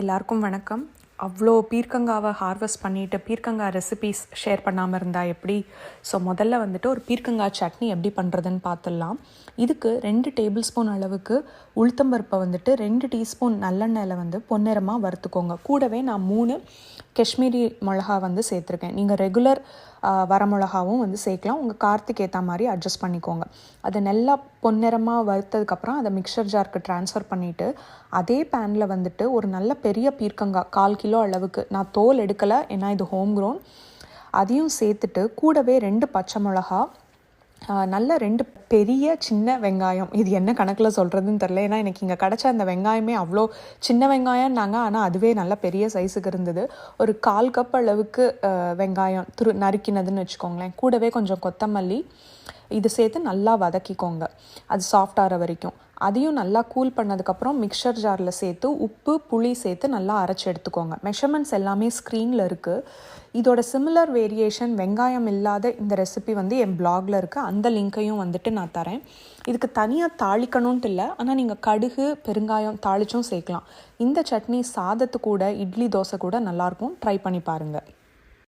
எல்லாருக்கும் வணக்கம். அவ்வளோ பீர்க்கங்காவை ஹார்வெஸ்ட் பண்ணிவிட்டு பீர்க்கங்காய் ரெசிபீஸ் ஷேர் பண்ணாமல் இருந்தால் எப்படி? ஸோ முதல்ல வந்துட்டு ஒரு பீர்க்கங்காய் சட்னி எப்படி பண்ணுறதுன்னு பார்த்துடலாம். இதுக்கு ரெண்டு டேபிள் ஸ்பூன் அளவுக்கு உளுத்தம்பருப்பை வந்துட்டு ரெண்டு டீஸ்பூன் நல்லெண்ணெயில் வந்து பொன்னிறமாக வறுத்துக்கோங்க. கூடவே நான் மூணு காஷ்மீரி மிளகா வந்து சேர்த்துருக்கேன். நீங்கள் ரெகுலர் வரமிளகாவும் வந்து சேர்க்கலாம். உங்கள் காரத்துக்கு ஏற்ற மாதிரி அட்ஜஸ்ட் பண்ணிக்கோங்க. அதை நல்லா பொன்னிறமாக வறுத்ததுக்கப்புறம் அதை மிக்சர் ஜாருக்கு ட்ரான்ஸ்ஃபர் பண்ணிவிட்டு அதே பேனில் வந்துட்டு ஒரு நல்ல பெரிய பீர்க்கங்காய் கால் கிலோ அளவுக்கு. நான் தோல் எடுக்கலை ஏன்னா இது ஹோம் க்ரோன் அதையும் சேர்த்துட்டு கூடவே ரெண்டு பச்சை மிளகா நல்ல ரெண்டு பெரிய சின்ன வெங்காயம். இது என்ன கணக்கில் சொல்கிறதுன்னு தெரில ஏன்னா எனக்கு இங்கே கிடச்ச அந்த வெங்காயமே அவ்வளோ சின்ன வெங்காயம்னாங்க. ஆனால் அதுவே நல்ல பெரிய சைஸுக்கு இருந்தது. ஒரு கால் கப் அளவுக்கு வெங்காயம் திரு நறுக்கினதுன்னு வச்சுக்கோங்களேன். கூடவே கொஞ்சம் கொத்தமல்லி. இது சேர்த்து நல்லா வதக்கிக்கோங்க. அது சாஃப்டாகிற வரைக்கும். அதையும் நல்லா கூல் பண்ணதுக்கப்புறம் மிக்சர் ஜாரில் சேர்த்து உப்பு புளி சேர்த்து நல்லா அரைச்சி எடுத்துக்கோங்க. மெஷர்மெண்ட்ஸ் எல்லாமே ஸ்க்ரீனில் இருக்குது இதோட சிமிலர் வேரியேஷன் வெங்காயம் இல்லாத இந்த ரெசிபி வந்து என் பிளாகில் இருக்குது அந்த லிங்க்கையும் வந்துட்டு நான் தரேன். இதுக்கு தனியாக தாளிக்கணும்ட்டு இல்லை ஆனால் நீங்கள் கடுகு பெருங்காயம் தாளிச்சும் சேர்க்கலாம். இந்த சட்னி சாதத்து கூட இட்லி தோசை கூட நல்லாயிருக்கும் ட்ரை பண்ணி பாருங்கள்